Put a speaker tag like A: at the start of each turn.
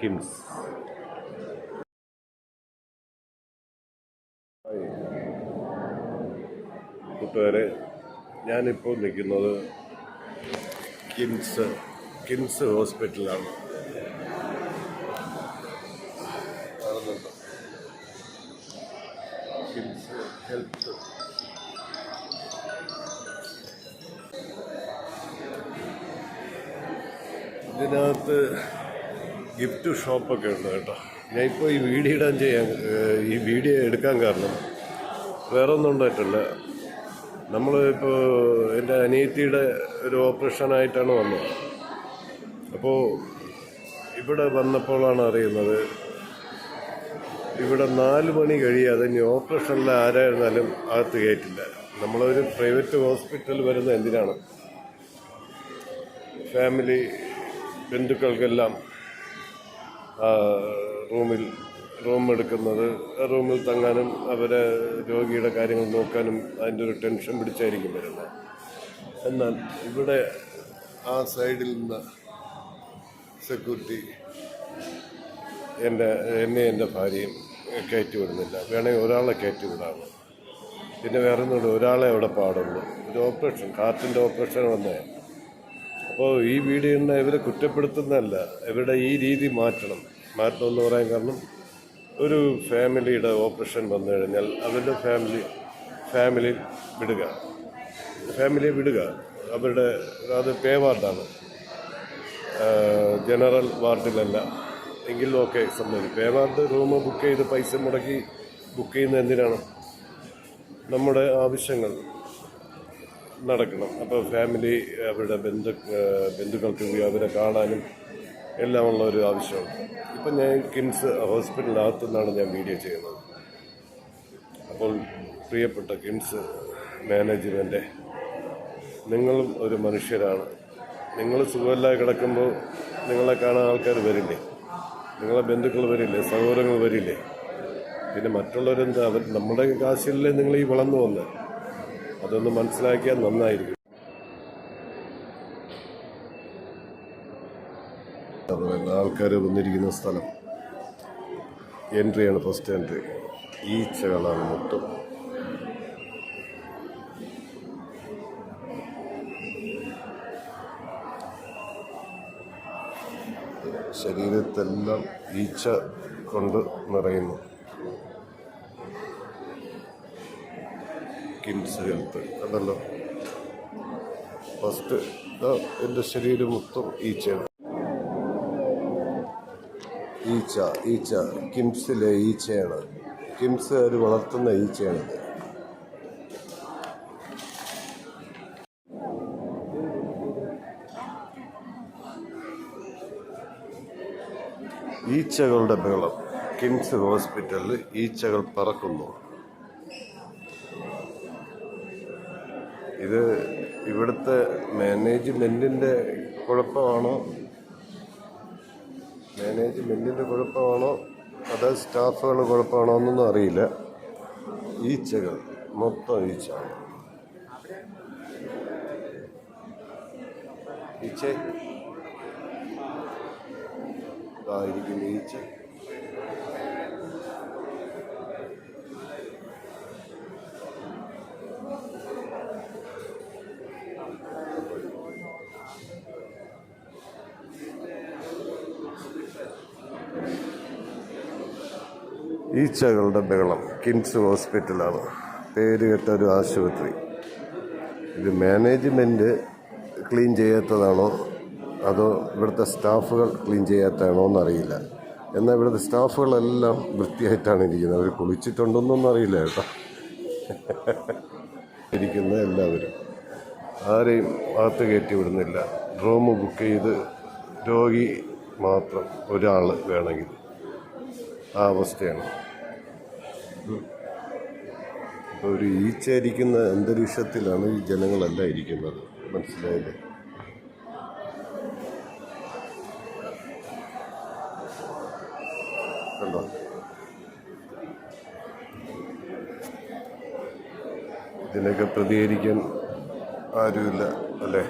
A: കിംസ്. കൂട്ടുകാരെ ഞാനിപ്പോൾ നിൽക്കുന്നത് കിംസ് കിംസ് ഹോസ്പിറ്റലാണ് കിംസ് ഹെൽത്ത്. ഇതിനകത്ത് ഗിഫ്റ്റ് ഷോപ്പൊക്കെ ഉണ്ട് കേട്ടോ. ഞാനിപ്പോൾ ഈ വീഡിയോ ഇടാൻ ചെയ്യാൻ ഈ വീഡിയോ എടുക്കാൻ കാരണം വേറെ ഒന്നും ഉണ്ടായിട്ടില്ല. നമ്മൾ ഇപ്പോൾ എന്റെ അനിയത്തിയുടെ ഒരു ഓപ്പറേഷനായിട്ടാണ് വന്നത്. അപ്പോൾ ഇവിടെ വന്നപ്പോഴാണ് അറിയുന്നത് ഇവിടെ നാല് മണി കഴിയാതെ ഇനി ഓപ്പറേഷനിൽ ആരായിരുന്നാലും അകത്ത് കയറ്റില്ല. നമ്മളൊരു പ്രൈവറ്റ് ഹോസ്പിറ്റൽ വരുന്ന എന്തിനാണ്? ഫാമിലി ബന്ധുക്കൾക്കെല്ലാം റൂമിൽ റൂം എടുക്കുന്നത് റൂമിൽ തങ്ങാനും അവരെ രോഗിയുടെ കാര്യങ്ങൾ നോക്കാനും അതിന്റെ ഒരു ടെൻഷൻ പിടിച്ചായിരിക്കും വരുന്നത്. എന്നാൽ ഇവിടെ ആ സൈഡിൽ നിന്ന് സെക്യൂരിറ്റി എന്റെ എന്നെ എന്റെ ഭാര്യയും കയറ്റി വിടുന്നില്ല. വേണമെങ്കിൽ ഒരാളെ കയറ്റി വിടാണ് പിന്നെ വേറെ ഒന്നുമില്ല ഒരാളെ അവിടെ പാടുള്ളൂ. ഒരു ഓപ്പറേഷൻ കാറ്റിന്റെ ഓപ്പറേഷൻ വന്നേ. അപ്പോൾ ഈ വീഡിയോനെ ഇവരെ കുറ്റപ്പെടുത്തുന്നതല്ല. ഇവരുടെ ഈ രീതി മാറ്റണം. മാറ്റണം എന്ന് പറയാൻ കാരണം ഒരു ഫാമിലിയുടെ ഓപ്പറേഷൻ വന്നു കഴിഞ്ഞാൽ അവരുടെ ഫാമിലി ഫാമിലി വിടുക. ഫാമിലിയെ വിടുക. അവരുടെ അത് പേ വാർഡാണ്. ജനറൽ വാർഡിലല്ല. എങ്കിലും ഓക്കെ സംബന്ധിക്കും പേ വാർഡ് റൂം ബുക്ക് ചെയ്ത് പൈസ മുടക്കി ബുക്ക് ചെയ്യുന്നത് എന്തിനാണ്? നമ്മുടെ ആവശ്യങ്ങൾ. നടക്കണം. അപ്പോൾ ഫാമിലി അവരുടെ ബന്ധു ബന്ധുക്കൾക്ക് അവരെ കാണാനും എല്ലാം ഉള്ള ഒരു ആവശ്യമാണ്. ഇപ്പം ഞാൻ കിംസ് ഹോസ്പിറ്റലിനകത്തു നിന്നാണ് ഞാൻ വീഡിയോ ചെയ്യുന്നത്. അപ്പോൾ പ്രിയപ്പെട്ട കിംസ് മാനേജ്മെന്റ് നിങ്ങളും ഒരു മനുഷ്യരാണ്. നിങ്ങൾ സുഖമില്ലാതെ കിടക്കുമ്പോൾ നിങ്ങളെ കാണാൻ ആൾക്കാർ വരില്ലേ? നിങ്ങളെ ബന്ധുക്കൾ വരില്ലേ? സഹോദരങ്ങൾ വരില്ലേ? പിന്നെ മറ്റുള്ളവരെന്താ? അവർ നമ്മുടെ കാശിലല്ലേ നിങ്ങൾ ഈ വളർന്നു വന്നത് അതൊന്ന് മനസ്സിലാക്കിയാൽ നന്നായിരിക്കും. ആൾക്കാർ വന്നിരിക്കുന്ന സ്ഥലം. എൻട്രിയാണ് ഫസ്റ്റ് എൻട്രി ഈച്ചകളാണ് മൊത്തം. ശരീരത്തെല്ലാം ഈച്ച കൊണ്ട് നിറയുന്നു. കിംസ് ഹെൽത്ത് കണ്ടല്ലോ ഫസ്റ്റ് എന്റെ ശരീരം മൊത്തം ഈച്ചയാണ്. ഈച്ച ഈച്ച. കിംസിലെ ഈച്ചയാണ്. കിംസ് ഒരു വളർത്തുന്ന ഈച്ചയാണിത് ഈച്ചകളുടെ ബഹളം. കിംസ് ഹോസ്പിറ്റലിൽ ഈച്ചകൾ പറക്കുന്നു. ഇത് ഇവിടുത്തെ മാനേജ്മെന്റിന്റെ കുഴപ്പമാണോ? മാനേജ്മെന്റിന്റെ കുഴപ്പമാണോ? അതോ സ്റ്റാഫുകളുടെ കുഴപ്പമാണോ എന്നൊന്നും അറിയില്ല. ഈച്ചകൾ മൊത്തം ഈച്ച. ഈച്ച. ഈച്ച. ഈച്ചകളുടെ ബഹളം. കിംസ് ഹോസ്പിറ്റലാണ്. പേര് കേട്ട ഒരു ആശുപത്രി. ഇത് മാനേജ്മെന്റ് ക്ലീൻ ചെയ്യാത്തതാണോ? അതോ ഇവിടുത്തെ സ്റ്റാഫുകൾ ക്ലീൻ ചെയ്യാത്തതാണോ എന്നറിയില്ല. എന്നാൽ ഇവിടുത്തെ സ്റ്റാഫുകളെല്ലാം വൃത്തിയായിട്ടാണ് ഇരിക്കുന്നത്. അവർ കുളിച്ചിട്ടുണ്ടോന്നൊന്നും അറിയില്ല കേട്ടോ. ഇരിക്കുന്ന എല്ലാവരും. ആരെയും അകത്ത് കയറ്റി വിടുന്നില്ല. റൂം ബുക്ക് ചെയ്ത് രോഗി മാത്രം ഒരാൾ വേണമെങ്കിൽ. ആ അവസ്ഥയാണ്. ഒരു ഈച്ച ഇരിക്കുന്ന അന്തരീക്ഷത്തിലാണ് ഈ ജനങ്ങളെല്ലാം ഇരിക്കുന്നത്. മനസ്സിലായില്ലേ? കണ്ടോ? ഇതിനൊക്കെ പ്രതികരിക്കാൻ ആരുമില്ല അല്ലേ?